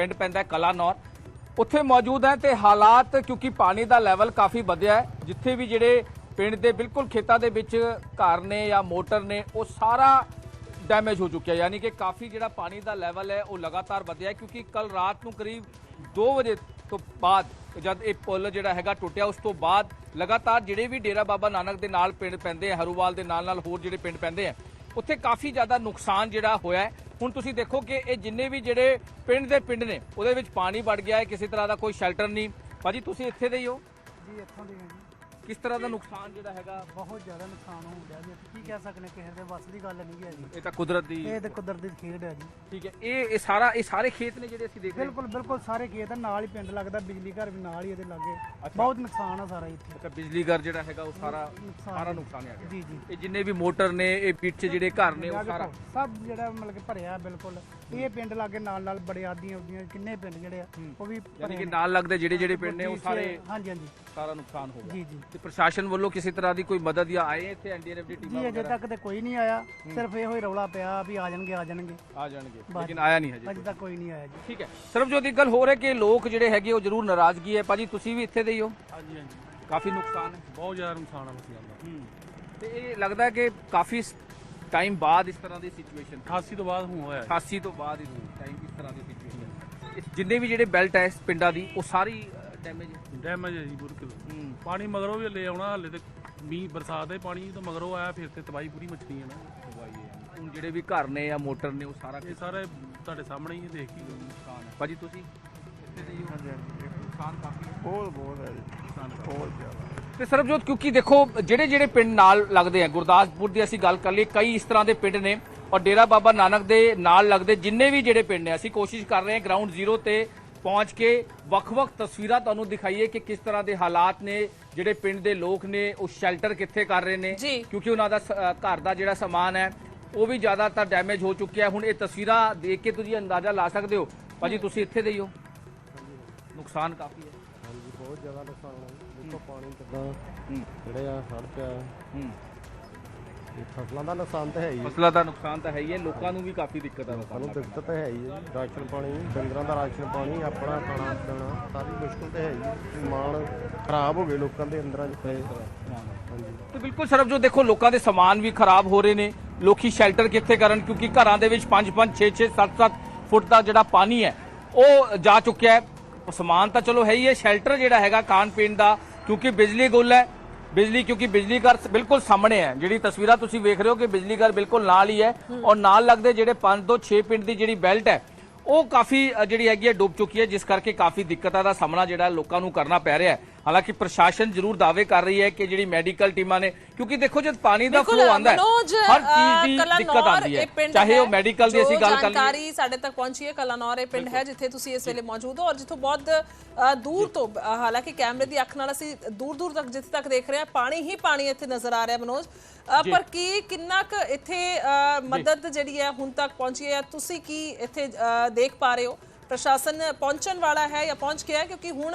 ਪਿੰਡ ਪੈਂਦਾ ਕਲਾਨੌਰ। ਉੱਥੇ ਮੌਜੂਦ ਹੈ ਤੇ ਹਾਲਾਤ ਕਿਉਂਕਿ ਪਾਣੀ ਦਾ ਲੈਵਲ ਕਾਫੀ ਵਧਿਆ ਹੈ, ਜਿੱਥੇ ਵੀ ਜਿਹੜੇ ਪਿੰਡ ਦੇ ਬਿਲਕੁਲ ਖੇਤਾਂ ਦੇ ਵਿੱਚ ਘਰ ਨੇ ਜਾਂ ਮੋਟਰ ਨੇ, ਉਹ ਸਾਰਾ ਡੈਮੇਜ ਹੋ ਚੁੱਕਿਆ ਯਾਨੀ ਕਿ ਕਾਫੀ ਜਿਹੜਾ ਪਾਣੀ ਦਾ ਲੈਵਲ ਹੈ, ਉਹ ਲਗਾਤਾਰ ਵਧਿਆ ਕਿਉਂਕਿ ਕੱਲ ਰਾਤ ਨੂੰ ਕਰੀਬ 2 ਵਜੇ ਤੋਂ ਬਾਅਦ ਜਦ ਇਹ ਪੁਲ ਜਿਹੜਾ ਹੈਗਾ ਟੁੱਟਿਆ, ਉਸ ਤੋਂ ਬਾਅਦ ਲਗਾਤਾਰ ਜਿਹੜੇ ਵੀ ਡੇਰਾ ਬਾਬਾ ਨਾਨਕ ਦੇ ਨਾਲ ਪਿੰਡ ਪੈਂਦੇ ਆ, ਹਰੂਵਾਲ ਦੇ ਨਾਲ ਨਾਲ ਹੋਰ ਜਿਹੜੇ ਪਿੰਡ ਪੈਂਦੇ ਆ, ਉੱਥੇ ਕਾਫੀ ਜ਼ਿਆਦਾ ਨੁਕਸਾਨ ਜਿਹੜਾ ਹੋਇਆ ਹੈ। ਹੁਣ ਤੁਸੀਂ ਦੇਖੋ ਕਿ ਇਹ ਜਿੰਨੇ ਵੀ ਜਿਹੜੇ ਪਿੰਡ ਦੇ ਪਿੰਡ ਨੇ, ਉਹਦੇ ਵਿੱਚ ਪਾਣੀ ਵੜ ਗਿਆ ਹੈ, ਕਿਸੇ ਤਰ੍ਹਾਂ ਦਾ ਕੋਈ ਸ਼ੈਲਟਰ ਨਹੀਂ। ਭਾਜੀ, ਤੁਸੀਂ ਇੱਥੇ ਦੇ ਹੀ ਹੋ? ਜੀ, ਇੱਥੋਂ ਦੇ ਹਾਂ ਜੀ। ਕਿਸ ਤਰ੍ਹਾਂ ਦਾ ਨੁਕਸਾਨ ਜਿਹੜਾ ਹੈਗਾ ਬਹੁਤ ਜ਼ਿਆਦਾ ਨੁਕਸਾਨ ਹੋ ਗਿਆ ਜੀ। ਕੀ ਕਹਿ ਸਕਨੇ ਕਿਸੇ ਦੇ ਵੱਸ ਦੀ ਗੱਲ ਨਹੀਂ ਹੈ ਜੀ। ਇਹ ਤਾਂ ਕੁਦਰਤ ਦੀ ਇਹ ਤੇ ਕੁਦਰਤ ਦੀ ਖੇਡ ਹੈ ਜੀ। ਠੀਕ ਹੈ ਇਹ ਇਹ ਸਾਰਾ ਇਹ ਸਾਰੇ ਖੇਤ ਨੇ ਜਿਹੜੇ ਅਸੀਂ ਦੇਖ ਰਹੇ ਬਿਲਕੁਲ ਬਿਲਕੁਲ ਸਾਰੇ ਖੇਤ ਆ, ਨਾਲ ਹੀ ਪਿੰਡ ਲੱਗਦਾ ਬਿਜਲੀ ਘਰ ਵੀ ਨਾਲ ਹੀ ਇਹਦੇ ਲਾਗੇ। ਬਹੁਤ ਨੁਕਸਾਨ ਆ ਸਾਰਾ ਇੱਥੇ। ਅੱਛਾ ਬਿਜਲੀ ਘਰ ਜਿਹੜਾ ਹੈਗਾ ਉਹ ਸਾਰਾ ਸਾਰਾ ਨੁਕਸਾਨ ਆ ਗਿਆ ਜੀ ਜੀ। ਇਹ ਜਿੰਨੇ ਵੀ ਮੋਟਰ ਨੇ ਇਹ ਪਿੱਛੇ ਜਿਹੜੇ ਘਰ ਨੇ ਉਹ ਸਾਰਾ ਸਭ ਜਿਹੜਾ ਮਤਲਬ ਕਿ ਭਰਿਆ ਬਿਲਕੁਲ। ਇਹ ਪਿੰਡ ਲਾਗੇ ਨਾਲ ਨਾਲ ਬੜੇ ਆਦੀਆਂ ਉਦੀਆਂ ਕਿੰਨੇ ਪਿੰਡ ਜਿਹੜੇ ਆ ਉਹ ਵੀ ਯਾਨੀ ਕਿ। ਨਾਲ ਲੱਗਦੇ ਜਿਹੜੇ ਜਿਹੜੇ ਪਿੰਡ ਨੇ ਉਹ ਜੀ, ਸਾਰੇ ਹਾਂਜੀ ਹਾਂਜੀ। ਸਾਰਾ ਨੁਕਸਾਨ ਹੋ ਗਿਆ। ਜੀ ਜੀ। ਤੇ ਪ੍ਰਸ਼ਾਸਨ ਵੱਲੋਂ ਕਿਸੇ ਤਰ੍ਹਾਂ ਦੀ ਕੋਈ ਮਦਦ ਜਾਂ ਆਏ ਇੱਥੇ ਐਨਡੀਆਰਐਫ ਦੀ ਟੀਮਾਂ ਜੀ ਅਜੇ ਤੱਕ ਤੇ ਕੋਈ ਨਹੀਂ ਆਇਆ। ਸਿਰਫ ਇਹੋ ਹੀ ਰੌਲਾ ਪਿਆ ਵੀ ਆ ਜਾਣਗੇ ਆ ਜਾਣਗੇ। ਆ ਜਾਣਗੇ ਲੇਕਿਨ ਆਇਆ ਨਹੀਂ ਹਜੇ ਅਜੇ ਤੱਕ ਕੋਈ ਨਹੀਂ ਆਇਆ ਜੀ। ਠੀਕ ਹੈ। ਸਰਬਜੋਤ ਇੱਕ ਗੱਲ ਹੋਰ ਹੈ ਕਿ ਲੋਕ ਜਿਹੜੇ ਹੈਗੇ ਉਹ ਜ਼ਰੂਰ ਨਾਰਾਜ਼ਗੀ ਹੈ। ਭਾਜੀ ਤੁਸੀਂ ਵੀ ਇੱਥੇ ਦੇ ਹੀ ਹੋ? ਹਾਂਜੀ ਹਾਂਜੀ। ਕਾਫੀ ਨੁਕਸਾਨ ਹੈ। ਬਹੁਤ ਜ਼ਿਆਦਾ ਨੁਕਸਾਨ ਆ ਫਸਲਾਂ ਦਾ। ਤੇ ਇਹ ਲੱਗਦਾ ਹੈ ਕਿ ਕਾਫੀ ਟਾਈਮ ਬਾਅਦ ਇਸ ਤਰ੍ਹਾਂ ਦੀ ਸਿਚੁਏਸ਼ਨ 88 ਤੋਂ ਬਾਅਦ ਹੁਣ ਹੋਇਆ। 88 ਤੋਂ ਬਾਅਦ ਇਸ ਟਾਈਮ ਇਸ ਤਰ੍ਹਾਂ ਦੀ ਸਿਚੁਏਸ਼ਨ ਜਿੰਨੇ ਵੀ ਜਿਹੜੇ ਬੈਲਟ ਹੈ ਇਸ ਪਿੰਡਾਂ ਦੀ ਉਹ ਸਾਰੀ ਡੈਮੇਜ ਹੈ। ਡੈਮੇਜ ਹੈ ਜੀ ਬੁਰਕ ਪਾਣੀ ਮਗਰੋਂ ਵੀ ਲੈ ਆਉਣਾ ਹਲੇ ਤੇ ਮੀਂਹ ਬਰਸਾਤ ਦੇ ਪਾਣੀ ਤੋਂ ਮਗਰੋਂ ਆਇਆ ਫਿਰ ਤੇ ਤਬਾਹੀ ਪੂਰੀ ਮਚਣੀ ਹੈ ਨਾ। ਹੁਣ ਜਿਹੜੇ ਵੀ ਘਰ ਨੇ ਜਾਂ ਮੋਟਰ ਨੇ ਉਹ ਸਾਰਾ ਇਹ ਸਾਰੇ ਤੁਹਾਡੇ ਸਾਹਮਣੇ ਹੀ ਹੈ, ਦੇਖ ਹੀ ਲਓ ਨੁਕਸਾਨ ਹੈ। ਭਾਜੀ ਤੁਸੀਂ? ਇੱਥੇ ਦੇ ਹੀ ਹੋ ਨੁਕਸਾਨ ਕਾਫੀ ਹੈ। ਬਹੁਤ ਬਹੁਤ ਹੈ ਜੀ। ਬਹੁਤ ਜ਼ਿਆਦਾ। ਤੇ ਸਰਬਜੋਤ ਕਿਉਂਕਿ ਦੇਖੋ ਜਿਹੜੇ ਜਿਹੜੇ ਪਿੰਡ ਨਾਲ ਲੱਗਦੇ ਆ ਗੁਰਦਾਸਪੁਰ ਦੀ ਅਸੀਂ ਗੱਲ ਕਰ ਲਈ ਕਈ ਇਸ ਤਰ੍ਹਾਂ ਦੇ ਪਿੰਡ ਨੇ ਔਰ ਡੇਰਾ ਬਾਬਾ ਨਾਨਕ ਦੇ ਨਾਲ ਲੱਗਦੇ ਜਿੰਨੇ ਵੀ ਜਿਹੜੇ ਪਿੰਡ ਨੇ ਅਸੀਂ ਕੋਸ਼ਿਸ਼ ਕਰ ਰਹੇ ਹਾਂ ਗਰਾਊਂਡ ਜ਼ੀਰੋ ਤੇ ਪਹੁੰਚ ਕੇ ਵੱਖ-ਵੱਖ ਤਸਵੀਰਾਂ ਤੁਹਾਨੂੰ ਦਿਖਾਈਏ ਕਿ ਕਿਸ ਤਰ੍ਹਾਂ ਦੇ ਹਾਲਾਤ ਨੇ ਜਿਹੜੇ ਪਿੰਡ ਦੇ ਲੋਕ ਨੇ ਉਹ ਸ਼ੈਲਟਰ ਕਿੱਥੇ ਕਰ ਰਹੇ ਨੇ। ਕਿਉਂਕਿ ਉਹਨਾਂ ਦਾ ਘਰ ਦਾ ਜਿਹੜਾ ਸਮਾਨ ਹੈ ਉਹ ਵੀ ਜ਼ਿਆਦਾਤਰ ਡੈਮੇਜ ਹੋ ਚੁੱਕਿਆ। ਹੈ ਹੁਣ ਇਹ ਤਸਵੀਰਾਂ ਦੇਖ ਕੇ ਤੁਸੀਂ ਅੰਦਾਜ਼ਾ ਲਾ ਸਕਦੇ ਹੋ। ਭਾਜੀ ਤੁਸੀਂ ਇੱਥੇ ਦੇ ਹੀ ਹੋ। ਨੁਕਸਾਨ ਕਾਫੀ ਹੈ। ਹਾਂਜੀ ਬਹੁਤ ਜ਼ਿਆਦਾ ਨੁਕਸਾਨ ਹੈ। ਦੇਖੋ ਪਾਣੀ ਕਿੱਦਾਂ ਜਿਹੜੇ ਆ ਸੜ ਪਿਆ। ਹੂੰ। ਤੇ ਫਸਲਾਂ ਦਾ ਨੁਕਸਾਨ ਤਾਂ ਹੈ ਹੀ ਹੈ। ਫਸਲਾਂ ਦਾ ਨੁਕਸਾਨ ਤਾਂ ਹੈ ਹੀ ਹੈ ਲੋਕਾਂ ਨੂੰ ਵੀ ਕਾਫੀ ਦਿੱਕਤ ਆ। ਸਾਨੂੰ ਦਿੱਕਤ ਤਾਂ ਹੈ ਹੀ ਹੈ। ਰਾਸ਼ਨ ਪਾਣੀ ਡੰਗਰਾਂ ਦਾ ਰਾਸ਼ਨ ਪਾਣੀ ਆਪਣਾ ਖਾਣਾ ਪੀਣਾ ਸਾਰੀ ਮੁਸ਼ਕਲ ਤਾਂ ਹੈ ਹੀ ਹੈ। ਸਮਾਨ ਖਰਾਬ ਹੋ ਗਏ ਲੋਕਾਂ ਦੇ ਅੰਦਰਾਂ 'ਚ। ਪਏ ਹਾਂਜੀ। ਤੇ ਬਿਲਕੁਲ ਸਰਬਜੋਤ ਦੇਖੋ ਲੋਕਾਂ ਦੇ ਸਮਾਨ ਵੀ ਖਰਾਬ ਹੋ ਰਹੇ ਨੇ। ਲੋਕੀ ਸ਼ੈਲਟਰ ਕਿੱਥੇ ਕਰਨ? ਕਿਉਂਕਿ ਘਰਾਂ ਦੇ ਵਿੱਚ 5 5 6 6 7 7 ਫੁੱਟ ਦਾ ਜਿਹੜਾ ਪਾਣੀ ਹੈ ਉਹ ਜਾ ਚੁੱਕਿਆ ਹੈ। ਸਮਾਨ ਤਾਂ ਚਲੋ ਹੈ ਹੀ ਹੈ। ਸ਼ੈਲਟਰ ਜਿਹੜਾ ਹੈਗਾ ਖਾਣ ਪੀਣ ਦਾ ਕਿਉਂਕਿ ਬਿਜਲੀ ਗੁੱਲ ਹੈ ਬਿਜਲੀ ਕਿਉਂਕਿ ਬਿਜਲੀ ਘਰ ਬਿਲਕੁਲ ਸਾਹਮਣੇ ਹੈ। ਜਿਹੜੀ ਤਸਵੀਰਾਂ ਤੁਸੀਂ ਵੇਖ ਰਹੇ ਹੋ ਕਿ ਬਿਜਲੀ ਘਰ ਬਿਲਕੁਲ ਨਾਲ ਹੀ ਹੈ ਔਰ ਨਾਲ ਲੱਗਦੇ ਜਿਹੜੇ 5 ਤੋਂ 6 ਪਿੰਡ ਦੀ ਜਿਹੜੀ ਬੈਲਟ ਹੈ ਉਹ ਕਾਫੀ ਜਿਹੜੀ ਹੈਗੀ ਹੈ ਡੁੱਬ ਚੁੱਕੀ ਹੈ ਜਿਸ ਕਰਕੇ ਕਾਫੀ ਦਿੱਕਤਾਂ ਦਾ ਸਾਹਮਣਾ ਜਿਹੜਾ ਲੋਕਾਂ ਨੂੰ ਕਰਨਾ ਪੈ ਰਿਹਾ ਹੈ। ਹਾਲਾਂਕਿ ਪ੍ਰਸ਼ਾਸਨ ਜ਼ਰੂਰ ਦਾਅਵੇ ਕਰ ਰਹੀ ਹੈ ਕਿ ਜਿਹੜੀ ਮੈਡੀਕਲ ਟੀਮਾਂ ਨੇ ਕਿਉਂਕਿ ਦੇਖੋ ਜਦ ਪਾਣੀ ਦਾ ਫਲੋ ਆਉਂਦਾ ਹੈ ਹਰ ਚੀਜ਼ ਦੀ ਦਿੱਕਤ ਆਉਂਦੀ ਹੈ। ਚਾਹੇ ਉਹ ਮੈਡੀਕਲ ਦੀ ਅਸੀਂ ਗੱਲ ਕਰ ਲਈਏ। ਜਾਣਕਾਰੀ ਸਾਡੇ ਤੱਕ ਪਹੁੰਚੀ ਹੈ ਕਲਾਨੌਰ ਇਹ ਪਿੰਡ ਹੈ ਜਿੱਥੇ ਤੁਸੀਂ ਇਸ ਵੇਲੇ ਮੌਜੂਦ ਹੋ ਔਰ ਜਿੱਥੋਂ ਬਹੁਤ ਦੂਰ ਤੋਂ ਹਾਲਾਂਕਿ ਕੈਮਰੇ ਦੀ ਅੱਖ ਨਾਲ ਅਸੀਂ ਦੂਰ ਦੂਰ ਤੱਕ ਜਿੱਥੇ ਤੱਕ ਦੇਖ ਰਹੇ ਹਾਂ ਪਾਣੀ ਹੀ ਪਾਣੀ ਇੱਥੇ ਨਜ਼ਰ ਆ ਰਿਹਾ ਮਨੋਜ। ਪਰ ਕੀ ਕਿੰਨਾ ਕੁ ਇੱਥੇ ਮਦਦ ਜਿਹੜੀ ਹੈ ਹੁਣ ਤੱਕ ਪਹੁੰਚੀ ਹੈ ਤੁਸੀਂ ਕੀ ਇੱਥੇ ਦੇਖ ਪਾ ਰਹੇ ਹੋ? ਪ੍ਰਸ਼ਾਸਨ ਪਹੁੰਚਣ ਵਾਲਾ ਹੈ ਜਾਂ ਪਹੁੰਚ ਗਿਆ? ਕਿਉਂਕਿ ਹੁਣ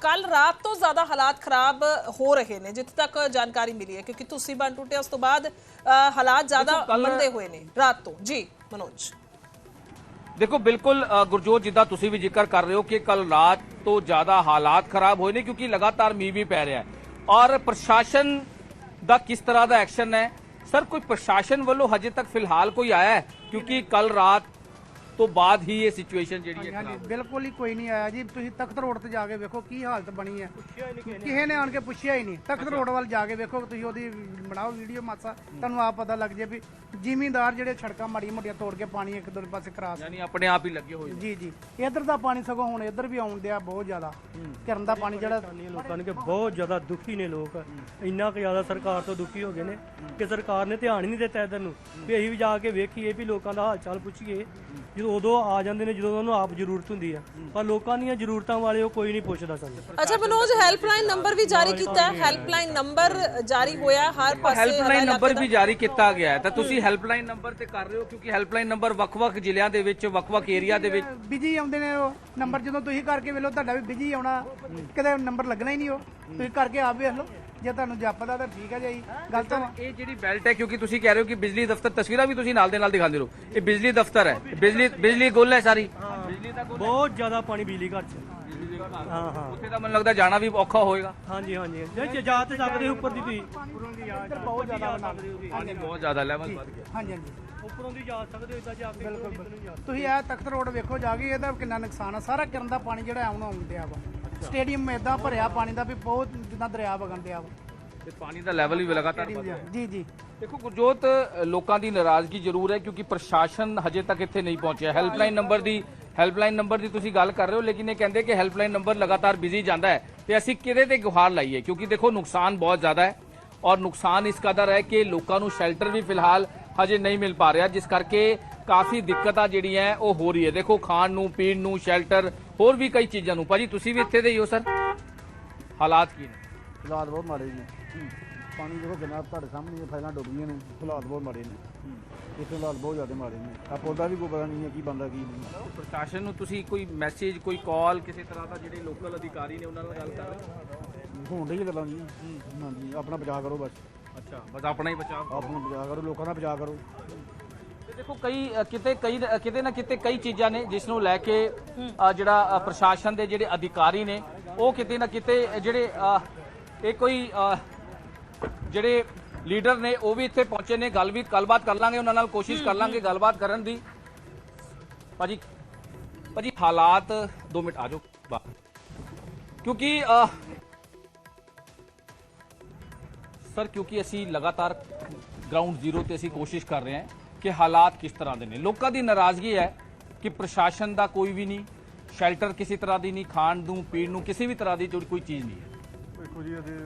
ਕੱਲ ਰਾਤ ਤੋਂ ਜ਼ਿਆਦਾ ਹਾਲਾਤ ਖਰਾਬ ਹੋ ਰਹੇ ਨੇ ਜਿੱਥੇ ਤੱਕ ਜਾਣਕਾਰੀ ਮਿਲੀ ਹੈ ਕਿਉਂਕਿ ਤੁਸੀਂ ਬਣ ਟੁੱਟੇ ਉਸ ਤੋਂ ਬਾਅਦ ਹਾਲਾਤ ਜ਼ਿਆਦਾ ਮੰਦੇ ਹੋਏ ਨੇ ਰਾਤ ਤੋਂ। ਜੀ ਮਨੋਜ। ਦੇਖੋ ਬਿਲਕੁਲ ਗੁਰਜੋਤ ਜਿੱਦਾਂ ਤੁਸੀਂ ਵੀ ਜ਼ਿਕਰ ਕਰ ਰਹੇ ਹੋ ਕਿ ਕੱਲ ਰਾਤ ਤੋਂ ਜ਼ਿਆਦਾ ਹਾਲਾਤ ਖਰਾਬ ਹੋਏ ਨੇ ਕਿਉਂਕਿ ਲਗਾਤਾਰ ਮੀਂਹ ਵੀ ਪੈ ਰਿਹਾ ਹੈ। ਔਰ ਪ੍ਰਸ਼ਾਸਨ ਦਾ ਕਿਸ ਤਰ੍ਹਾਂ ਦਾ ਐਕਸ਼ਨ ਹੈ? ਸਰ ਕੋਈ ਪ੍ਰਸ਼ਾਸਨ ਵੱਲੋਂ ਹਜੇ ਤੱਕ ਫਿਲਹਾਲ ਕੋਈ ਆਇਆ ਹੈ? ਕਿਉਂਕਿ ਕੱਲ ਰਾਤ ਤੋਂ ਬਾਅਦ ਹੀ ਇਹ ਸਿਚੁਏਸ਼ਨ ਜਿਹੜੀ ਹੈ ਹਾਂਜੀ ਬਿਲਕੁਲ ਹੀ ਕੋਈ ਨਹੀਂ ਆਇਆ ਜੀ। ਤੁਸੀਂ ਤਖਤ ਰੋਡ ਤੇ ਜਾ ਕੇ ਵੇਖੋ ਕੀ ਹਾਲਤ ਬਣੀ ਹੈ। ਕਿਸੇ ਨੇ। ਆਣ ਕੇ ਪੁੱਛਿਆ ਹੀ ਨਹੀਂ। ਤਖਤ ਰੋਡ ਵੱਲ ਜਾ ਕੇ ਵੇਖੋ ਤੁਸੀਂ ਉਹਦੀ ਬਣਾਓ ਵੀਡੀਓ ਮਾਸਾ ਤੁਹਾਨੂੰ ਆਪ ਪਤਾ ਲੱਗ ਜੇ ਵੀ ਜ਼ਿਮੀਂਦਾਰ ਜਿਹੜੇ ਸੜਕਾਂ ਮਾੜੀਆਂ ਮੋਟੀਆਂ ਤੋੜ ਕੇ ਪਾਣੀ ਇੱਕ ਦੂਜੇ ਪਾਸੇ ਕਰਾਸ ਯਾਨੀ ਆਪਣੇ ਆਪ ਹੀ ਲੱਗੇ ਹੋਏ ਜੀ ਜੀ। ਇਧਰ ਦਾ ਪਾਣੀ ਸਗੋਂ ਹੁਣ ਇਧਰ ਵੀ ਆਉਣ ਡਿਆ ਬਹੁਤ ਜ਼ਿਆਦਾ। ਕਰਨ ਦਾ ਪਾਣੀ ਜਿਹੜਾ ਲੋਕਾਂ ਨੇ ਕਿ ਬਹੁਤ ਜ਼ਿਆਦਾ ਦੁਖੀ ਨੇ ਲੋਕ। ਇੰਨਾ ਕੁ ਜ਼ਿਆਦਾ ਸਰਕਾਰ ਤੋਂ ਦੁਖੀ ਹੋ ਗਏ ਨੇ ਕਿ ਸਰਕਾਰ ਨੇ ਧਿਆਨ ਹੀ ਨਹੀਂ ਦਿੱਤਾ ਇਧਰ ਨੂੰ। ਵੀ ਅਸੀਂ ਵੀ ਜਾ ਕੇ ਵੇਖੀਏ ਵੀ ਲੋਕਾਂ ਦਾ ਹਾਲ ਚਾਲ ਪੁੱਛੀਏ। ਜਦੋਂ ਉਦੋਂ ਆ ਜਾਂਦੇ ਨੇ ਜਦੋਂ ਉਹਨਾਂ ਨੂੰ ਆਪ ਜ਼ਰੂਰਤ ਹੁੰਦੀ ਆ। ਪਰ ਲੋਕਾਂ ਦੀਆਂ ਜ਼ਰੂਰਤਾਂ ਵਾਲੇ ਉਹ ਕੋਈ ਨਹੀਂ ਪੁੱਛਦਾ ਸਾਨੂੰ। ਅੱਛਾ ਮਨੋਜ ਹੈਲਪਲਾਈਨ ਨੰਬਰ ਵੀ ਜਾਰੀ ਕੀਤਾ ਹੈ। ਹੈਲਪਲਾਈਨ ਨੰਬਰ ਜਾਰੀ ਹੋਇਆ ਹੈ ਹਰ ਪਾਸੇ ਹੈਲਪਲਾਈਨ ਨੰਬਰ ਵੀ ਜਾਰੀ ਕੀਤਾ ਗਿਆ ਹੈ। ਤਾਂ ਤੁਸੀਂ ਹੈਲਪਲਾਈਨ ਨੰਬਰ ਤੇ ਕਰ ਰਹੇ ਹੋ ਕਿਉਂਕਿ ਹੈਲਪਲਾਈਨ ਨੰਬਰ ਵੱਖ-ਵੱਖ ਜ਼ਿਲ੍ਹਿਆਂ ਦੇ ਵਿੱਚ ਵੱਖ-ਵੱਖ ਏਰੀਆ ਦੇ ਵਿੱਚ ਬਿਜ਼ੀ ਆਉਂਦੇ ਨੇ ਉਹ। ਨੰਬਰ ਜਦੋਂ ਤੁਸੀਂ ਕਰਕੇ ਵੇਲੋ ਤੁਹਾਡਾ ਵੀ ਬਿਜ਼ੀ ਆਉਣਾ ਕਿਤੇ ਨੰਬਰ ਲੱਗਣਾ ਹੀ ਨਹੀਂ ਉਹ। ਤੁਸੀਂ ਕਰਕੇ ਆਪ ਵੇਖ ਲਓ ਜੇ ਤੁਹਾਨੂੰ ਜਾਪਦਾ ਤਾਂ ਠੀਕ ਹੈ ਜੀ ਗੱਲ ਤਾਂ ਇਹ ਜਿਹੜੀ ਬੈਲਟ ਹੈ ਕਿਉਂਕਿ ਤੁਸੀਂ ਕਹਿ ਰਹੇ ਹੋ ਕਿ ਬਿਜਲੀ ਦਫ਼ਤਰ ਤਸਵੀਰਾਂ ਵੀ ਤੁਸੀਂ ਨਾਲ ਦੇ ਨਾਲ ਦਿਖਾਉਂਦੇ ਰਹੋ। ਇਹ ਬਿਜਲੀ ਦਫ਼ਤਰ ਹੈ ਬਿਜਲੀ ਬਿਜਲੀ ਗੁੱਲ ਹੈ ਸਾਰੀ। ਬਿਜਲੀ ਦਾ ਬਹੁਤ ਜ਼ਿਆਦਾ ਪਾਣੀ ਬਿਜਲੀ ਘਰ ਚ ਹਾਂ ਹਾਂ। ਉੱਥੇ ਤਾਂ ਮੈਨੂੰ ਲੱਗਦਾ ਜਾਣਾ ਵੀ ਔਖਾ ਹੋਏਗਾ। ਹਾਂਜੀ ਹਾਂਜੀ। ਜੇ ਜਾ ਤੇ ਸਕਦੇ ਹੋ ਉੱਪਰ ਦੀ ਤੁਸੀਂ ਬਹੁਤ ਜ਼ਿਆਦਾ ਸਕਦੇ ਹੋ ਤੁਸੀਂ ਪਾਣੀ ਬਹੁਤ ਜ਼ਿਆਦਾ ਲੈਵਲ ਵੱਧ ਗਿਆ। ਹਾਂਜੀ ਹਾਂਜੀ। ਉੱਪਰੋਂ ਦੀ ਜਾ ਸਕਦੇ ਹੋ ਇਦਾਂ ਜਾ ਕੇ ਬਿਲਕੁਲ ਤੁਸੀਂ ਇਹ ਤਖਤ ਰੋਡ ਵੇਖੋ ਜਾ ਕੇ ਇਹਦਾ ਕਿੰਨਾ ਨੁਕਸਾਨ ਆ। ਸਾਰਾ ਕਿਰਨ ਦਾ ਪਾਣੀ ਜਿਹੜਾ ਆਉਣ ਆਉਣ ਡਿਆ ਵਾ। ਸਟੇਡੀਅਮ ਇਦਾਂ ਭਰਿਆ ਪਾਣੀ ਦਾ ਵੀ ਬਹੁਤ ਜਿੱਦਾਂ ਦਰਿਆ ਵਗਣ ਡਿਆ ਵਾ। ਤੇ ਪਾਣੀ ਦਾ ਲੈਵਲ ਵੀ ਲਗਾਤਾਰ ਵੱਧ ਰਿਹਾ। ਜੀ ਜੀ। ਦੇਖੋ ਗੁਰਜੋਤ ਲੋਕਾਂ ਦੀ ਨਾਰਾਜ਼ਗੀ ਜ਼ਰੂਰ ਹੈ ਕਿਉਂਕਿ ਪ੍ਰਸ਼ਾਸਨ ਹਜੇ ਤੱਕ ਇੱਥੇ ਨਹੀਂ ਪਹੁੰਚਿਆ। ਹੈਲਪਲਾਈਨ ਨੰਬਰ ਦੀ ਹੈਲਪਲਾਈਨ ਨੰਬਰ ਦੀ ਤੁਸੀਂ ਗੱਲ ਕਰ ਰਹੇ ਹੋ, ਲੇਕਿਨ ਇਹ ਕਹਿੰਦੇ ਕਿ ਹੈਲਪਲਾਈਨ ਨੰਬਰ ਲਗਾਤਾਰ ਬਿਜ਼ੀ ਜਾਂਦਾ ਹੈ ਤੇ ਅਸੀਂ ਕਿਹਦੇ ਤੇ ਗੁਹਾਰ ਲਾਈਏ? ਕਿਉਂਕਿ ਦੇਖੋ, ਨੁਕਸਾਨ ਬਹੁਤ ਜ਼ਿਆਦਾ ਹੈ ਔਰ ਨੁਕਸਾਨ ਇਸ ਕਦਰ ਹੈ ਕਿ ਲੋਕਾਂ ਨੂੰ ਸ਼ੈਲਟਰ ਵੀ ਫਿਲਹਾਲ ਹਜੇ ਨਹੀਂ ਮਿਲ ਪਾ ਰਿਹਾ, ਜਿਸ ਕਰਕੇ ਕਾਫੀ ਦਿੱਕਤਾਂ ਜਿਹੜੀਆਂ ਉਹ ਹੋ ਰਹੀ ਹੈ। ਦੇਖੋ, ਖਾਣ ਨੂੰ, ਪੀਣ ਨੂੰ, ਸ਼ੈਲਟਰ, ਹੋਰ ਵੀ ਕਈ ਚੀਜ਼ਾਂ ਨੂੰ। ਭਾਜੀ, ਤੁਸੀਂ ਵੀ ਇੱਥੇ ਦੇ ਹੀ ਹੋ, ਸਰ? ਹਾਲਾਤ ਕੀ ਨੇ? ਹਾਲਾਤ ਬਹੁਤ ਮਾੜੇ ਜੀ ਪਾਣੀ ਦੇਖੋ ਕਿੰਨਾ ਤੁਹਾਡੇ ਸਾਹਮਣੇ ਹੀ ਹੈ, ਫਾਈਲਾਂ ਡੁੱਬ ਗਈਆਂ ਨੇ ਹਾਲਾਤ ਬਹੁਤ ਮਾੜੇ ਨੇ। ਇੱਥੇ ਹਾਲਾਤ ਬਹੁਤ ਜ਼ਿਆਦਾ ਮਾੜੇ ਨੇ। ਆ ਪੌਦਾ ਵੀ ਕੋਈ ਪਤਾ ਨਹੀਂ ਹੈ ਕੀ ਬੰਦਾ ਕੀ ਨਹੀਂ। ਪ੍ਰਸ਼ਾਸਨ ਨੂੰ ਤੁਸੀਂ ਕੋਈ ਮੈਸੇਜ ਕੋਈ ਕਾਲ ਕਿਸੇ ਤਰ੍ਹਾਂ ਦਾ ਜਿਹੜੇ ਲੋਕਲ ਅਧਿਕਾਰੀ ਨੇ ਉਹਨਾਂ ਨਾਲ ਗੱਲ ਕਰ ਰਹੇ ਹੋਣ ਡਈ ਗੱਲਾਂ ਜੀ। ਹਾਂਜੀ ਆਪਣਾ ਬਚਾਅ ਕਰੋ ਬਸ। ਅੱਛਾ ਬਸ ਆਪਣਾ ਹੀ ਬਚਾਅ ਆਪਣਾ ਬਚਾਅ ਕਰੋ ਲੋਕਾਂ ਦਾ ਬਚਾਅ ਕਰੋ। ਤੇ ਦੇਖੋ ਕਈ ਅ, ਕਿਤੇ ਕਈ ਅ, ਕਿਤੇ ਨਾ ਕਿਤੇ ਕਈ ਚੀਜ਼ਾਂ ਨੇ ਜਿਸ ਨੂੰ ਲੈ ਕੇ ਅ, ਜਿਹੜਾ ਅ, ਪ੍ਰਸ਼ਾਸਨ ਦੇ ਜਿਹੜੇ ਅਧਿਕਾਰੀ ਨੇ ਉਹ ਕਿਤੇ ਨਾ ਕਿਤੇ ਜਿਹੜੇ ਅ, ਇਹ ਕੋਈ ਅ, ਜਿਹੜੇ ਲੀਡਰ ਨੇ ਉਹ ਵੀ ਇੱਥੇ ਪਹੁੰਚੇ ਨੇ ਗੱਲ ਵੀ ਗੱਲਬਾਤ ਕਰ ਲਾਂਗੇ ਉਹਨਾਂ ਨਾਲ ਕੋਸ਼ਿਸ਼ ਕਰ ਲਾਂਗੇ ਗੱਲਬਾਤ ਕਰਨ ਦੀ। ਭਾਜੀ ਭਾਜੀ ਹਾਲਾਤ 2 ਮਿੰਟ ਆ ਜਾਓ ਬਾਹਰ ਕਿਉਂਕਿ ਸਰ ਕਿਉਂਕਿ ਅਸੀਂ ਲਗਾਤਾਰ ਗਰਾਊਂਡ ਜ਼ੀਰੋ ਤੇ ਅਸੀਂ ਕੋਸ਼ਿਸ਼ ਕਰ ਰਹੇ ਹਾਂ ਕਿ ਹਾਲਾਤ ਕਿਸ ਤਰ੍ਹਾਂ ਦੇ ਨੇ। ਲੋਕਾਂ ਦੀ ਨਾਰਾਜ਼ਗੀ ਹੈ ਕਿ ਪ੍ਰਸ਼ਾਸਨ ਦਾ ਕੋਈ ਵੀ ਨਹੀਂ ਸ਼ੈਲਟਰ ਕਿਸੇ ਤਰ੍ਹਾਂ ਦੀ ਨਹੀਂ ਖਾਣ ਨੂੰ ਪੀਣ ਨੂੰ ਕਿਸੇ ਵੀ ਤਰ੍ਹਾਂ ਦੀ ਕੋਈ ਚੀਜ਼ ਨਹੀਂ ਹੈ। ਦੇਖੋ ਜੀ ਇਹਦੇ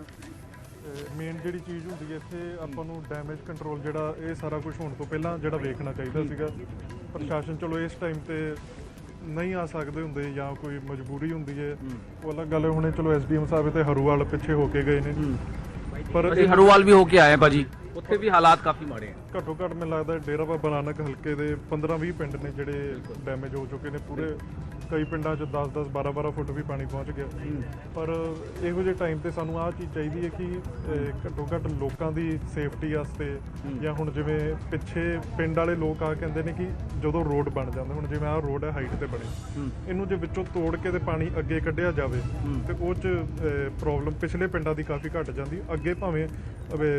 ਮੇਨ ਜਿਹੜੀ ਚੀਜ਼ ਹੁੰਦੀ ਹੈ ਇੱਥੇ ਆਪਾਂ ਨੂੰ ਡੈਮੇਜ ਕੰਟਰੋਲ ਜਿਹੜਾ ਇਹ ਸਾਰਾ ਕੁਝ ਹੋਣ ਤੋਂ ਪਹਿਲਾਂ ਜਿਹੜਾ ਵੇਖਣਾ ਚਾਹੀਦਾ ਸੀਗਾ। ਪ੍ਰਸ਼ਾਸਨ ਚਲੋ ਇਸ ਟਾਈਮ ਤੇ ਨਹੀਂ ਆ ਸਕਦੇ ਹੁੰਦੇ ਜਾਂ ਕੋਈ ਮਜਬੂਰੀ ਹੁੰਦੀ ਹੈ। ਉਹ ਅਲੱਗ ਗੱਲ ਹੈ ਹੁਣੇ ਚਲੋ ਐਸਡੀਐਮ ਸਾਹਿਬ ਤੇ ਹਰੂਵਾਲ ਪਿੱਛੇ ਹੋ ਕੇ ਗਏ ਨੇ। ਪਰ ਅਸੀਂ ਹਰੂਵਾਲ ਵੀ ਹੋ ਕੇ ਆਏ ਹਾਂ ਭਾਜੀ। ਉੱਥੇ ਵੀ ਹਾਲਾਤ ਕਾਫੀ ਮਾੜੇ ਹੈ ਘੱਟੋ ਘੱਟ ਮੈਨੂੰ ਲੱਗਦਾ ਡੇਰਾ ਬਾਬਾ ਨਾਨਕ ਹਲਕੇ ਦੇ 15-20 ਪਿੰਡ ਨੇ ਜਿਹੜੇ ਡੈਮੇਜ ਹੋ ਚੁੱਕੇ ਨੇ ਪੂਰੇ। ਕਈ ਪਿੰਡਾਂ 'ਚ 10-10 12-12 ਫੁੱਟ ਵੀ ਪਾਣੀ ਪਹੁੰਚ ਗਿਆ। ਪਰ ਇਹੋ ਜਿਹੇ ਟਾਈਮ ਤੇ ਸਾਨੂੰ ਆਹ ਚੀਜ਼ ਚਾਹੀਦੀ ਹੈ ਕਿ ਅਹ, ਘੱਟੋ ਘੱਟ ਲੋਕਾਂ ਦੀ ਸੇਫਟੀ ਵਾਸਤੇ ਜਾਂ ਹੁਣ ਜਿਵੇਂ ਪਿੱਛੇ ਪਿੰਡ ਵਾਲੇ ਲੋਕ ਆ ਕਹਿੰਦੇ ਨੇ ਕਿ ਜਦੋਂ ਰੋਡ ਬਣ ਜਾਂਦਾ ਹੁਣ ਜਿਵੇਂ ਆਹ ਰੋਡ ਹੈ ਹਾਈਟ ਤੇ ਬਣੇ। ਇਹਨੂੰ ਜੇ ਵਿੱਚੋਂ ਤੋੜ ਕੇ ਤੇ ਪਾਣੀ ਅੱਗੇ ਕੱਢਿਆ ਜਾਵੇ ਤੇ ਉਹ 'ਚ ਪ੍ਰੋਬਲਮ ਪਿਛਲੇ ਪਿੰਡਾਂ ਦੀ ਕਾਫੀ ਘਟ ਜਾਂਦੀ। ਅੱਗੇ ਭਾਵੇਂ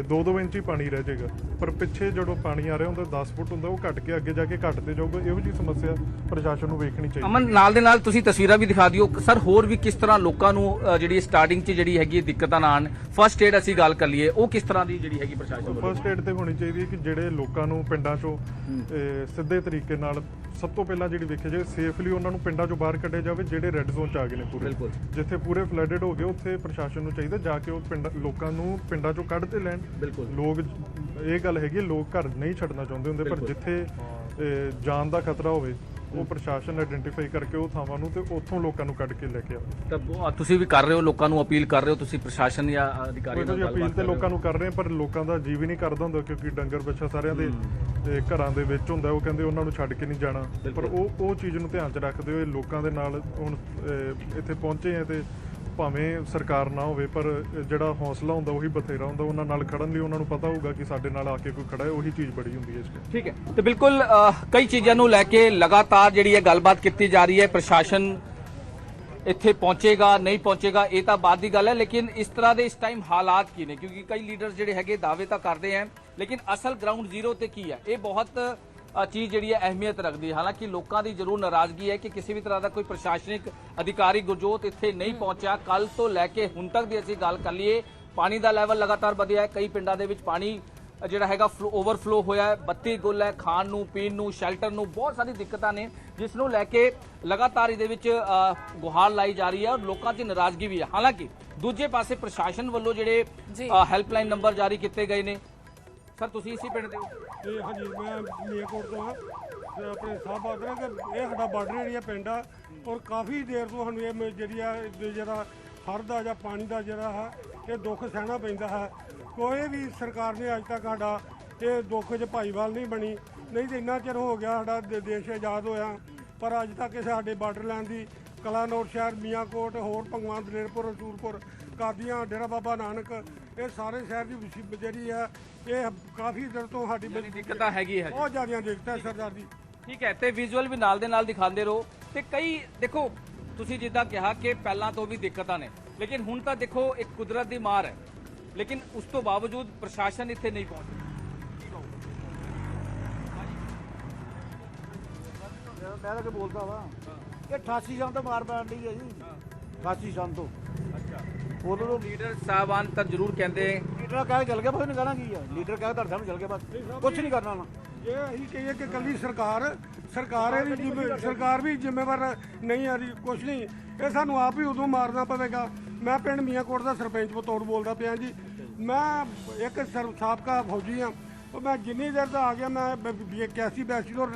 2-2 ਇੰਚ ਹੀ ਪਾਣੀ ਰਹਿ ਜਾਏਗਾ। ਪਰ ਪਿੱਛੇ ਜਦੋਂ ਪਾਣੀ ਆ ਰਿਹਾ ਹੁੰਦਾ 10 ਫੁੱਟ ਹੁੰਦਾ ਉਹ ਘਟ ਕੇ ਅੱਗੇ ਜਾ ਕੇ ਘਟਦੇ ਜਾਊਗਾ। ਇਹੋ ਜਿਹੀ ਸਮੱਸਿਆ ਪ੍ਰਸ਼ਾਸਨ ਨੂੰ ਵੇਖਣੀ ਚਾਹੀਦੀ ਅਮਨ ਨਾਲ ਦੇ ਨਾਲ ਤੁਸੀਂ ਤਸਵੀਰਾਂ ਵੀ ਦਿਖਾ ਦਿਓ। ਸਰ ਹੋਰ ਵੀ ਕਿਸ ਤਰ੍ਹਾਂ ਲੋਕਾਂ ਨੂੰ ਅ, ਜਿਹੜੀ ਸਟਾਰਟਿੰਗ 'ਚ ਜਿਹੜੀ ਹੈਗੀ ਹੈ ਦਿੱਕਤਾਂ ਨਾ ਆਣ ਫਰਸਟ ਏਡ ਅਸੀਂ ਗੱਲ ਕਰ ਲਈਏ ਉਹ ਕਿਸ ਤਰ੍ਹਾਂ ਦੀ ਜਿਹੜੀ ਹੈਗੀ ਪ੍ਰਸ਼ਾਸਨ ਵੱਲੋਂ? ਫਰਸਟ ਏਡ ਤੇ ਹੋਣੀ ਚਾਹੀਦੀ ਹੈ ਕਿ ਜਿਹੜੇ ਲੋਕਾਂ ਨੂੰ ਪਿੰਡਾਂ ਚੋਂ ਸਿੱਧੇ ਤਰੀਕੇ ਨਾਲ ਸਭ ਤੋਂ ਪਹਿਲਾਂ ਜਿਹੜੀ ਵੇਖਿਆ ਜਾਵੇ ਸੇਫਲੀ ਉਹਨਾਂ ਨੂੰ ਪਿੰਡਾਂ ਚੋਂ ਬਾਹਰ ਕੱਢਿਆ ਜਾਵੇ ਜਿਹੜੇ ਰੈੱਡ ਜ਼ੋਨ ਚ ਆ ਗਏ ਨੇ ਪੂਰੇ। ਬਿਲਕੁਲ। ਜਿੱਥੇ ਪੂਰੇ ਫਲੱਡਡ ਹੋ ਗਏ ਉੱਥੇ ਪ੍ਰਸ਼ਾਸਨ ਨੂੰ ਚਾਹੀਦਾ ਜਾ ਕੇ ਉਹ ਪਿੰਡ ਲੋਕਾਂ ਨੂੰ ਪਿੰਡਾਂ ਚੋਂ ਕੱਢ ਤੇ ਲੈਣ। ਬਿਲਕੁਲ। ਲੋਕ ਇਹ ਗੱਲ ਹੈਗੀ ਹੈ, ਲੋਕ ਘਰ ਨਹੀਂ ਛੱਡਣਾ ਚਾਹੁੰਦੇ ਹੁੰਦੇ ਪਰ ਜਿੱਥੇ ਅਹ, ਜਾਨ ਦਾ ਖਤਰਾ ਹੋਵੇ ਉਹ ਪ੍ਰਸ਼ਾਸਨ ਆਇਡੈਂਟੀਫਾਈ ਕਰਕੇ ਉਹ ਥਾਵਾਂ ਨੂੰ ਤੇ ਉੱਥੋਂ ਲੋਕਾਂ ਨੂੰ ਕੱਢ ਕੇ ਲੈ ਕੇ ਆਵੇ ਤਾਂ ਬਹੁਤ- ਤੁਸੀਂ ਵੀ ਕਰ ਰਹੇ ਹੋ ਲੋਕਾਂ ਨੂੰ ਅਪੀਲ ਕਰ ਰਹੇ ਹੋ ਤੁਸੀਂ ਪ੍ਰਸ਼ਾਸਨ ਜਾਂ ਅਧਿਕਾਰੀਆਂ ਕੋਈ ਨਾਲ ਅਪੀਲ ਗੱਲਬਾਤ ਤੇ ਕਰ ਰਹੇ ਲੋਕਾਂ ਹੋ ਨੂੰ ਕਰ ਰਹੇ ਆ, ਪਰ ਲੋਕਾਂ ਦਾ ਜੀਵ ਹੀ ਨਹੀਂ ਕਰਦਾ ਹੁੰਦਾ ਕਿਉਂਕਿ ਡੰਗਰ ਬੱਚਾ ਸਾਰਿਆਂ ਦੇ ਤੇ ਘਰਾਂ ਦੇ ਵਿੱਚ ਹੁੰਦਾ ਉਹ ਕਹਿੰਦੇ ਉਹਨਾਂ ਨੂੰ ਛੱਡ ਕੇ ਨਹੀਂ ਜਾਣਾ। ਪਰ ਉਹ ਉਹ ਚੀਜ਼ ਨੂੰ ਧਿਆਨ 'ਚ ਰੱਖਦੇ ਹੋਏ ਲੋਕਾਂ ਦੇ ਨਾਲ ਹੁਣ ਅਹ, ਇੱਥੇ ਪਹੁੰਚੇ ਆ ਤੇ ਭਾਵੇਂ ਸਰਕਾਰ ਨਾ ਹੋਵੇ, ਪਰ ਜਿਹੜਾ ਹੌਸਲਾ ਹੁੰਦਾ ਉਹੀ ਬਥੇਰਾ ਹੁੰਦਾ। ਉਹਨਾਂ ਨਾਲ ਖੜਨ ਲਈ ਉਹਨਾਂ ਨੂੰ ਪਤਾ ਹੋਊਗਾ ਕਿ ਸਾਡੇ ਨਾਲ ਆ ਕੇ ਕੋਈ ਖੜਾ ਹੈ, ਉਹੀ ਚੀਜ਼ ਬੜੀ ਹੁੰਦੀ ਹੈ ਇਸ ਵਿੱਚ ਠੀਕ ਹੈ। ਤੇ ਬਿਲਕੁਲ ਕਈ ਚੀਜ਼ਾਂ ਨੂੰ ਲੈ ਕੇ ਲਗਾਤਾਰ ਜਿਹੜੀ ਹੈ ਗੱਲਬਾਤ ਕੀਤੀ ਜਾ ਰਹੀ ਹੈ, ਪ੍ਰਸ਼ਾਸਨ ਇੱਥੇ ਪਹੁੰਚੇਗਾ, ਨਹੀਂ ਪਹੁੰਚੇਗਾ, ਇਹ ਤਾਂ ਬਾਅਦ ਦੀ ਗੱਲ ਹੈ, ਲੇਕਿਨ ਇਸ ਤਰ੍ਹਾਂ ਦੇ ਇਸ ਟਾਈਮ ਹਾਲਾਤ ਕੀ ਨੇ? ਕਿਉਂਕਿ ਕਈ ਲੀਡਰਸ ਜਿਹੜੇ ਹੈਗੇ, ਦਾਅਵੇ ਤਾਂ ਕਰਦੇ ਹੈ, ਲੇਕਿਨ ਅਸਲ ਗਰਾਊਂਡ ਜ਼ੀਰੋ ਤੇ ਕੀ ਹੈ? ਇਹ ਬਹੁਤ ਚੀਜ਼ ਜਿਹੜੀ ਹੈ ਅਹਿਮੀਅਤ ਰੱਖਦੀ ਹੈ। ਹਾਲਾਂਕਿ ਲੋਕਾਂ ਦੀ ਜ਼ਰੂਰ ਨਾਰਾਜ਼ਗੀ ਹੈ ਕਿ ਕਿਸੇ ਵੀ ਤਰ੍ਹਾਂ ਦਾ ਕੋਈ ਪ੍ਰਸ਼ਾਸਨਿਕ ਅਧਿਕਾਰੀ ਗੁਰਜੋਤ ਇੱਥੇ ਨਹੀਂ ਪਹੁੰਚਿਆ। ਕੱਲ ਤੋਂ ਲੈ ਕੇ ਹੁਣ ਤੱਕ ਦੀ ਅਸੀਂ ਗੱਲ ਕਰ ਲਈਏ ਪਾਣੀ ਦਾ ਲੈਵਲ ਲਗਾਤਾਰ ਵਧਿਆ ਹੈ। ਕਈ ਪਿੰਡਾਂ ਦੇ ਵਿੱਚ ਪਾਣੀ ਜਿਹੜਾ ਹੈਗਾ ਓਵਰਫਲੋ ਹੋਇਆ ਹੈ। ਬੱਤੀ ਗੁੱਲ ਹੈ ਖਾਣ ਨੂੰ ਪੀਣ ਨੂੰ ਸ਼ੈਲਟਰ ਨੂੰ ਬਹੁਤ ਸਾਰੀ ਦਿੱਕਤਾਂ ਨੇ ਜਿਸ ਨੂੰ ਲੈ ਕੇ ਲਗਾਤਾਰ ਇਹਦੇ ਵਿੱਚ ਗੁਹਾਰ ਲਾਈ ਜਾ ਰਹੀ ਹੈ ਔਰ ਲੋਕਾਂ 'ਚ ਨਾਰਾਜ਼ਗੀ ਵੀ ਹੈ। ਹਾਲਾਂਕਿ ਦੂਜੇ ਪਾਸੇ ਪ੍ਰਸ਼ਾਸਨ ਵੱਲੋਂ ਜਿਹੜੇ। ਹੈਲਪਲਾਈਨ ਨੰਬਰ ਜਾਰੀ ਕੀਤੇ ਗਏ ਨੇ। ਸਰ, ਤੁਸੀਂ ਇਸੇ ਪਿੰਡ ਦੇ ਹੋ? ਇਹ ਹਾਂਜੀ, ਮੈਂ ਮੀਆਂਕੋਟ ਤੋਂ ਹਾਂ। ਤੇ ਆਪਣੇ ਸਾਹ ਬਾਰਡਰ ਹੈ ਕਿ ਇਹ ਸਾਡਾ ਬਾਰਡਰ ਏਰੀਆ ਪਿੰਡ ਆ ਔਰ ਕਾਫੀ ਦੇਰ ਤੋਂ ਸਾਨੂੰ ਇਹ ਮ- ਜਿਹੜੀ ਆ, ਇਹ ਜਿਹੜਾ ਹੜ੍ਹ ਦਾ ਜਾਂ ਪਾਣੀ ਦਾ ਜਿਹੜਾ ਹੈ, ਇਹ ਦੁੱਖ ਸਹਿਣਾ ਪੈਂਦਾ ਹੈ। ਕੋਈ ਵੀ ਸਰਕਾਰ ਨੇ ਅੱਜ ਤੱਕ ਸਾਡਾ ਇਹ ਦੁੱਖ 'ਚ ਭਾਈਵਾਲ ਨਹੀਂ ਬਣੀ। ਨਹੀਂ ਤੇ ਇੰਨਾ ਚਿਰ ਹੋ ਗਿਆ ਸਾਡਾ ਦੇ- ਦੇਸ਼ ਆਜ਼ਾਦ ਹੋਇਆ। ਪਰ ਅੱਜ ਤੱਕ ਇਹ ਸਾਡੇ ਬਾਰਡਰ ਲਾਈਨ ਦੀ ਕਲਾਨੌਰ ਸ਼ਹਿਰ, ਮੀਆਂਕੋਟ, ਹੋਰ ਭੰਗਵਾਂ ਦਲੇਰਪੁਰ, ਰਸੂਲਪੁਰ, ਕਾਦੀਆਂ, ਡੇਰਾ ਬਾਬਾ ਨਾਨਕ ਇਹ ਸਾਰੇ ਸ਼ਹਿਰ ਦੀ ਵਸੀ- ਜਿਹੜੀ ਹੈ ਇਹ ਕਾਫੀ ਦਿਨ ਤੋਂ ਸਾਡੀ ਦਿੱਕਤਾਂ ਹੈਗੀ ਹੈ ਬਹੁਤ ਜ਼ਿਆਦੀਆਂ ਦਿੱਕਤਾਂ ਸਰਦਾਰ ਜੀ। ਠੀਕ ਹੈ ਤੇ ਵਿਜ਼ੂਅਲ ਵੀ ਨਾਲ ਦੇ ਨਾਲ ਦਿਖਾਉਂਦੇ ਰਹੋ। ਤੇ ਕਈ ਦੇਖੋ ਤੁਸੀਂ ਜਿੱਦਾਂ ਕਿਹਾ ਕਿ ਪਹਿਲਾਂ ਤੋਂ ਵੀ ਦਿੱਕਤਾਂ ਨੇ ਲੇਕਿਨ ਹੁਣ ਤਾਂ ਦੇਖੋ ਇੱਕ ਕੁਦਰਤ ਦੀ ਮਾਰ ਹੈ। ਲੇਕਿਨ ਉਸ ਤੋਂ ਬਾਵਜੂਦ ਪ੍ਰਸ਼ਾਸਨ ਇੱਥੇ ਨਹੀਂ ਪਹੁੰਚਿਆ ਮੈਂ ਤਾਂ ਕਿ ਬੋਲਦਾ ਵਾ ਇਹ 88 ਸਾਲ ਤੋਂ ਮਾਰ ਪੈਣ ਦੀ ਹੈ ਜੀ। 88 ਸਾਲ ਤੋਂ। ਉਦੋਂ ਤੋਂ ਲੀਡਰ ਸਾਹਿਬਾਨ ਤਾਂ ਜ਼ਰੂਰ ਕਹਿੰਦੇ ਲੀਡਰ ਕਹਿ ਕੇ ਚੱਲ ਗਿਆ ਬਸ ਇਹਨੇ ਕਹਿਣਾ ਕੀ ਆ। ਲੀਡਰ ਕਹਿ ਕੇ ਤੁਹਾਡੇ ਸਾਹਮਣੇ ਚੱਲ ਗਿਆ ਬਸ। ਕੁਝ ਨਹੀਂ ਕਰਨਾ ਨਾ ਇਹ ਅਸੀਂ ਕਹੀਏ ਕਿ ਕੱਲੀ ਸਰਕਾਰ ਸਰਕਾਰ ਇਹਦੀ ਜ਼ਿੰਮੇ- ਸਰਕਾਰ ਵੀ ਜ਼ਿੰਮੇਵਾਰ ਨਹੀਂ ਆ ਰਹੀ ਕੁਛ ਨਹੀਂ। ਇਹ ਸਾਨੂੰ ਆਪ ਹੀ ਉਦੋਂ ਮਾਰਨਾ ਪਵੇਗਾ। ਮੈਂ ਪਿੰਡ ਮੀਆਂਕੋਟ ਦਾ ਸਰਪੰਚ ਬਤੌਰ ਬੋਲਦਾ ਪਿਆ ਜੀ। ਮੈਂ ਇੱਕ ਸਰ- ਸਾਬਕਾ ਫੌਜੀ ਆ। ਉਹ ਮੈਂ ਜਿੰਨੀ ਦੇਰ ਦਾ ਆ ਗਿਆ ਮੈਂ 81 82 ਤੋਂ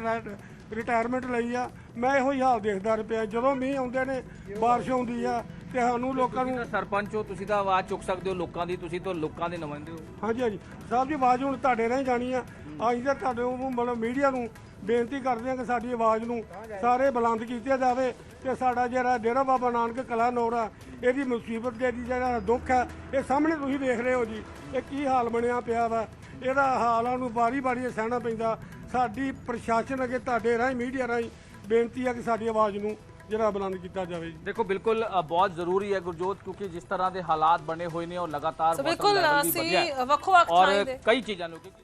ਰਿਟਾਇਰਮੈਂਟ ਲਈ ਆ। ਮੈਂ ਇਹੋ ਹੀ ਹਾਲ ਦੇਖਦਾ ਰਿਹਾ ਜਦੋਂ ਮੀਂਹ ਆਉਂਦੇ ਨੇ ਬਾਰਿਸ਼ ਆਉਂਦੀ ਆ। ਤੇ ਸਾਨੂੰ ਲੋਕਾਂ ਨੂੰ। ਸਰਪੰਚ ਹੋ ਤੁਸੀਂ ਤਾਂ ਆਵਾਜ਼ ਚੁੱਕ ਸਕਦੇ ਹੋ ਲੋਕਾਂ ਦੀ ਤੁਸੀਂ ਤਾਂ ਲੋਕਾਂ ਦੇ ਨੁਮਾਇੰਦੇ ਹੋ। ਹਾਂਜੀ ਹਾਂਜੀ। ਸਾਹਿਬ ਜੀ ਆਵਾਜ਼ ਹੁਣ ਤੁਹਾਡੇ ਰਾਹੀਂ ਜਾਣੀ ਆ। ਅਸੀਂ ਤਾਂ ਤੁਹਾਡੇ ਨੂੰ ਮਤਲਬ ਮੀਡੀਆ ਨੂੰ ਬੇਨਤੀ ਕਰਦੇ ਹਾਂ ਕਿ ਸਾਡੀ ਆਵਾਜ਼ ਨੂੰ ਸਾਰੇ ਬੁਲੰਦ ਕੀਤਾ ਜਾਵੇ ਤੇ ਸਾਡਾ ਜਿਹੜਾ ਡੇਰਾ ਬਾਬਾ ਨਾਨਕ ਕਲਾ ਨੌਰ ਆ ਇਹਦੀ ਮੁਸੀਬਤ ਦੇ ਦੀ ਜਿਹੜਾ ਦੁੱਖ ਹੈ ਇਹ ਸਾਹਮਣੇ ਤੁਸੀਂ ਦੇਖ ਰਹੇ ਹੋ ਜੀ। ਇਹ ਕੀ ਹਾਲ ਬਣਿਆ ਪਿਆ ਵਾ। ਇਹਦਾ ਹਾਲਾਂ ਨੂੰ ਬਾਰੀ ਬਾਰੀ ਸਹਿਣਾ ਪੈਂਦਾ। ਸਾਡੀ ਪ੍ਰਸ਼ਾਸਨ ਅੱਗੇ ਤੁਹਾਡੇ ਰਾਹੀਂ ਮੀਡੀਆ ਰਾਹੀਂ ਬੇਨਤੀ ਹੈ ਕਿ ਸਾਡੀ ਆਵਾਜ਼ ਨੂੰ ਜਿਹੜਾ ਬੁਲੰਦ ਕੀਤਾ ਜਾਵੇ ਜੀ। ਦੇਖੋ ਬਿਲਕੁਲ ਅ, ਬਹੁਤ ਜ਼ਰੂਰੀ ਹੈ ਗੁਰਜੋਤ ਕਿਉਂਕਿ ਜਿਸ ਤਰ੍ਹਾਂ ਦੇ ਹਾਲਾਤ ਬਣੇ ਹੋਏ ਨੇ ਉਹ ਲਗਾਤਾਰ ਸੋ ਬਿਲਕੁਲ level ਵੀ ਅਸੀਂ ਵਧਿਆ ਹੈ। ਵੱਖੋ-ਵੱਖ ਥਾਂ ਔਰ ਦੇ। ਕਈ ਚੀਜ਼ਾਂ ਨੂੰ ਕਿਉਂਕਿ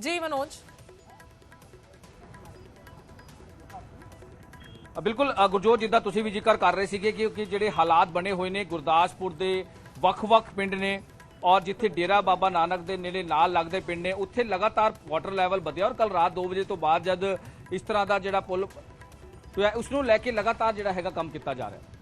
ਜੀ। ਮਨੋਜ? ਅ, ਬਿਲਕੁਲ ਅ, ਗੁਰਜੋਤ ਜਿੱਦਾਂ ਤੁਸੀਂ ਵੀ ਜ਼ਿਕਰ ਕਰ ਰਹੇ ਸੀਗੇ ਕਿ ਕਿ ਜਿਹੜੇ ਹਾਲਾਤ ਬਣੇ ਹੋਏ ਨੇ ਗੁਰਦਾਸਪੁਰ ਦੇ ਵੱਖ-ਵੱਖ ਪਿੰਡ ਨੇ ਔਰ ਜਿੱਥੇ ਡੇਰਾ ਬਾਬਾ ਨਾਨਕ ਦੇ ਨੇੜੇ ਨਾਲ ਲੱਗਦੇ ਪਿੰਡ ਨੇ ਉੱਥੇ ਲਗਾਤਾਰ ਵਾਟਰ ਲੈਵਲ ਵਧਿਆ ਔਰ ਕੱਲ ਰਾਤ 2 ਵਜੇ ਤੋਂ ਬਾਅਦ ਜਦ ਇਸ ਤਰ੍ਹਾਂ ਦਾ ਜਿਹੜਾ ਪੁਲ ਉਸ ਨੂੰ ਲੈ ਕੇ ਲਗਾਤਾਰ ਜਿਹੜਾ ਹੈਗਾ ਕੰਮ ਕੀਤਾ ਜਾ ਰਿਹਾ। ਹੈ